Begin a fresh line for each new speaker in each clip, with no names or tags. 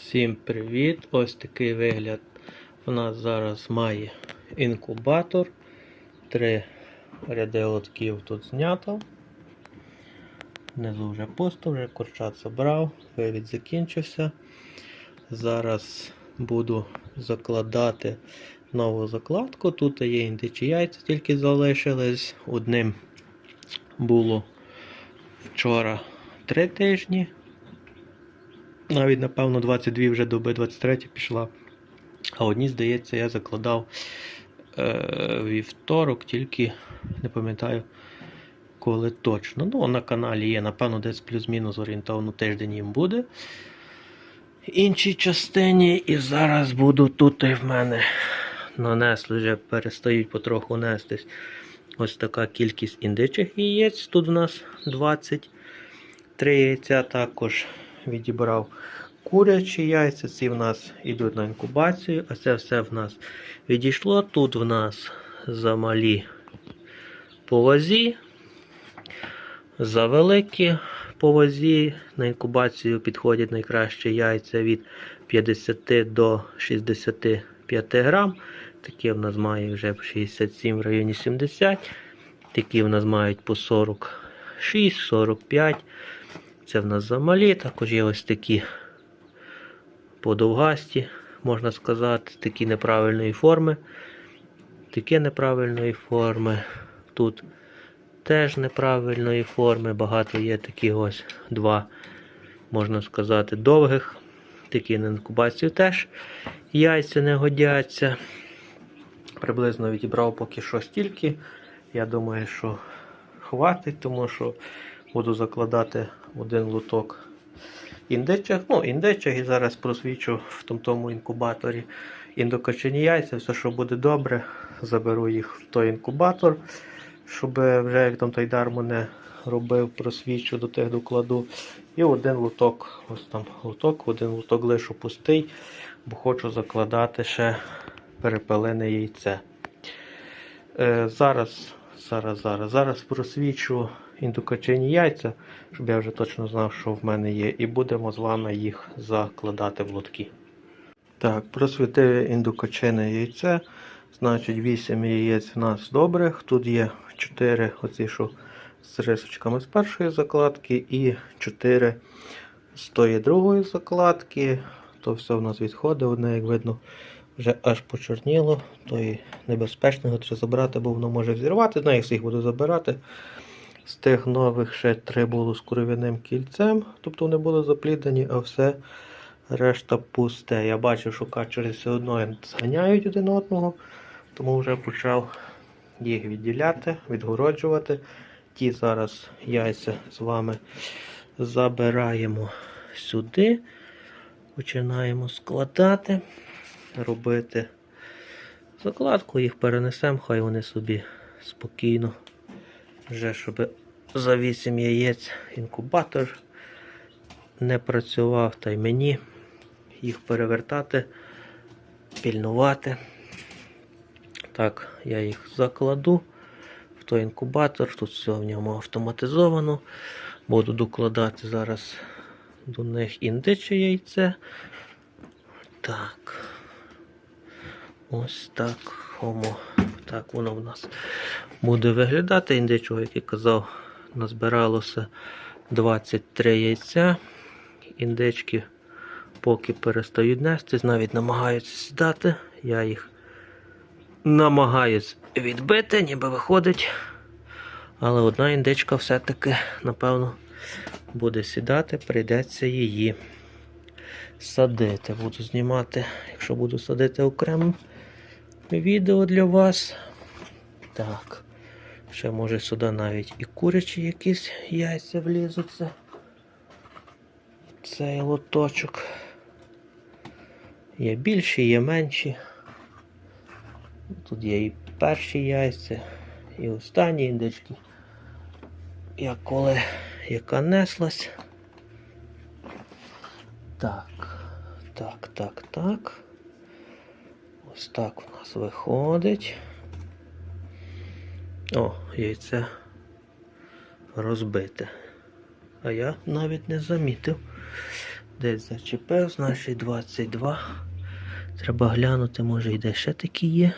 Всім привіт! Ось такий вигляд у нас зараз має інкубатор. Три ряди лотків тут знято. Внизу вже пусто, вже курчат забрав, вивід закінчився. Зараз буду закладати нову закладку. Тут є індичі яйця, тільки залишились. Одним було вчора 3 тижні. Навіть, напевно, 22 вже доби 23 пішла. А одні, здається, я закладав е, вівторок, тільки не пам'ятаю, коли точно. Ну, на каналі є, напевно, десь плюс-мінус орієнтовно тиждень їм буде. Іншій частині, і зараз буду тут і в мене нанесли, вже перестають потроху нестись. Ось така кількість індичих яєць. Тут у нас 23 яйця також відібрав курячі яйця. Ці в нас йдуть на інкубацію, а це все в нас відійшло. Тут в нас замалі по вазі, завеликі по вазі. На інкубацію підходять найкращі яйця від 50 до 65 грам. Такі в нас мають вже 67 в районі 70. Такі в нас мають по 46-45. Це в нас замалі. Також є ось такі подовгасті, можна сказати, такі неправильної форми. Такі неправильної форми. Тут теж неправильної форми. Багато є таких ось два, можна сказати, довгих. Такі на інкубацію теж яйця не годяться. Приблизно відібрав поки що стільки. Я думаю, що хватить, тому що буду закладати один луток індичок. Ну, індичок і зараз просвічу в тому, інкубаторі індокочені яйця. Все, що буде добре, заберу їх в той інкубатор, щоб вже як там той дармо не робив, просвічу до тих докладу. І один луток, ось там луток, один луток лишу пустий, бо хочу закладати ще перепелене яйце. Е, зараз, зараз, зараз, зараз просвічу індукачені яйця, щоб я вже точно знав, що в мене є, і будемо з вами їх закладати в лотки. Так, просвітив індукачене яйце. Значить, 8 яєць в нас добрих. Тут є 4 оці, що з рисочками з першої закладки, і 4 з тої другої закладки. То все в нас відходить. Одне, як видно, вже аж почорніло. То і небезпечного треба забрати, бо воно може взірвати. Ну, я всіх буду забирати. З тих нових ще три було з кров'яним кільцем, тобто вони були запліднені, а все решта пусте. Я бачив, що качери все одно зганяють один одного, тому вже почав їх відділяти, відгороджувати. Ті зараз яйця з вами забираємо сюди, починаємо складати, робити закладку, їх перенесемо, хай вони собі спокійно вже щоб за 8 яєць інкубатор не працював, та й мені їх перевертати, пільнувати. Так, я їх закладу в той інкубатор, тут все в ньому автоматизовано. Буду докладати зараз до них індиче яйце. Так. Ось так. Хомо. Так воно в нас буде виглядати. Індичого, як я казав, назбиралося 23 яйця. Індички поки перестають нестись, навіть намагаються сідати. Я їх намагаюсь відбити, ніби виходить. Але одна індичка все-таки, напевно, буде сідати, прийдеться її садити. Буду знімати, якщо буду садити окремо відео для вас. Так. Ще може сюди навіть і курячі якісь яйця влізуться. Цей лоточок. Є більші, є менші. Тут є і перші яйця, і останні індички. Як коли яка неслась. Так, так, так, так. Ось так у нас виходить. О, яйце розбите. А я навіть не замітив. Десь зачепив, значить 22. Треба глянути, може і де ще такі є.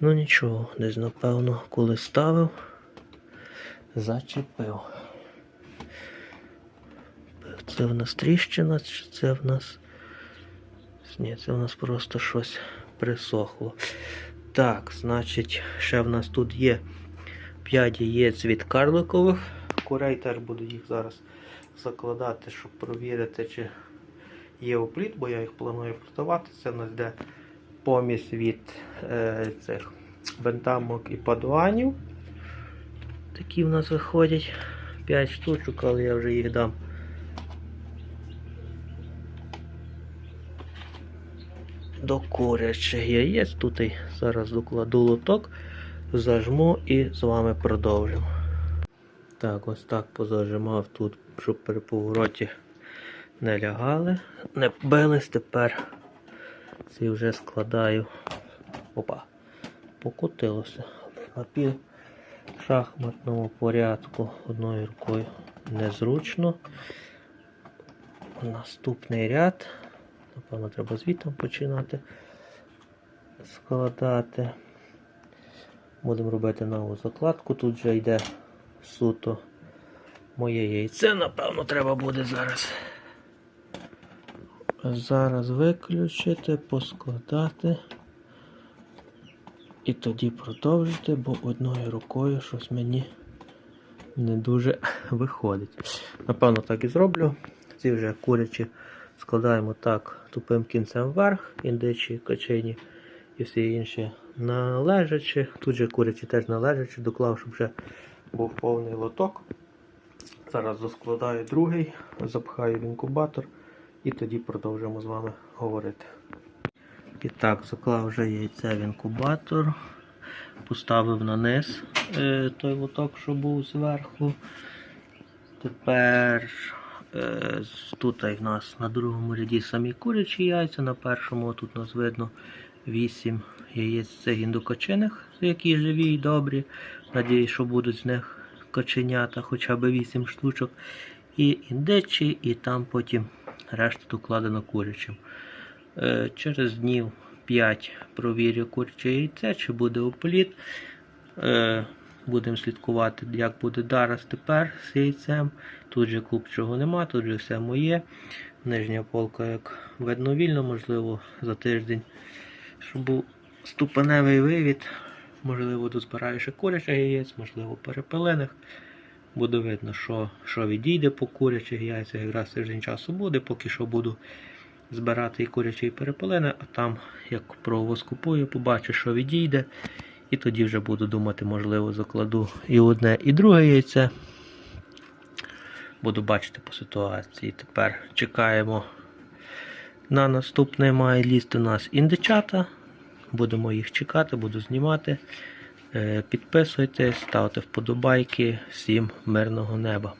Ну нічого, десь напевно, коли ставив, зачепив. Це в нас тріщина, чи це в нас. Ні, це в нас просто щось присохло. Так, значить, ще в нас тут є 5 яєць від карликових. Курей теж буду їх зараз закладати, щоб провірити, чи є опліт, бо я їх планую продавати. Це в нас йде помість від е, цих бентамок і падуанів. Такі в нас виходять 5 штучок, але я вже їх дам. До курячих яєць. Тут зараз докладу лоток, зажму і з вами продовжимо. Так, ось так позажимав тут, щоб при повороті не лягали, не бились. Тепер ці вже складаю. Опа, покотилося. В напів шахматному порядку одною рукою незручно. Наступний ряд. Напевно, треба звітом починати складати. Будемо робити нову закладку. Тут вже йде суто моє яйце, напевно, треба буде зараз. Зараз виключити, поскладати. І тоді продовжити, бо одною рукою щось мені не дуже виходить. Напевно, так і зроблю. Ці вже курячі складаємо так тупим кінцем вверх, індичі, качині і всі інші належачі. Тут же курячі теж належачі, доклав, щоб вже був повний лоток. Зараз доскладаю другий, запхаю в інкубатор і тоді продовжимо з вами говорити. І так, заклав вже яйце в інкубатор, поставив на низ е, той лоток, що був зверху. Тепер тут в нас на другому ряді самі курячі яйця, на першому тут у нас видно 8 яєць цих індокочиних, які живі і добрі. Надіюсь, що будуть з них коченята, хоча б 8 штучок. І індичі, і там потім решта докладено курячим. Е, Через днів 5 провірю куряче яйце, чи буде опліт. Будемо слідкувати, як буде зараз тепер з яйцем. Тут же купчого нема, тут же все моє. Нижня полка, як видно, вільно, можливо, за тиждень, щоб був ступеневий вивід. Можливо, дозбираю ще курячих яєць, можливо, перепелених. Буде видно, що, що відійде по курячих яйцях. Якраз тиждень часу буде, поки що буду збирати і курячі, і перепелене, а там, як провоз купую, побачу, що відійде. І тоді вже буду думати, можливо, закладу і одне, і друге яйце. Буду бачити по ситуації. Тепер чекаємо на наступне має лізти у нас індичата. Будемо їх чекати, буду знімати. Е, Підписуйтесь, ставте вподобайки. Всім мирного неба.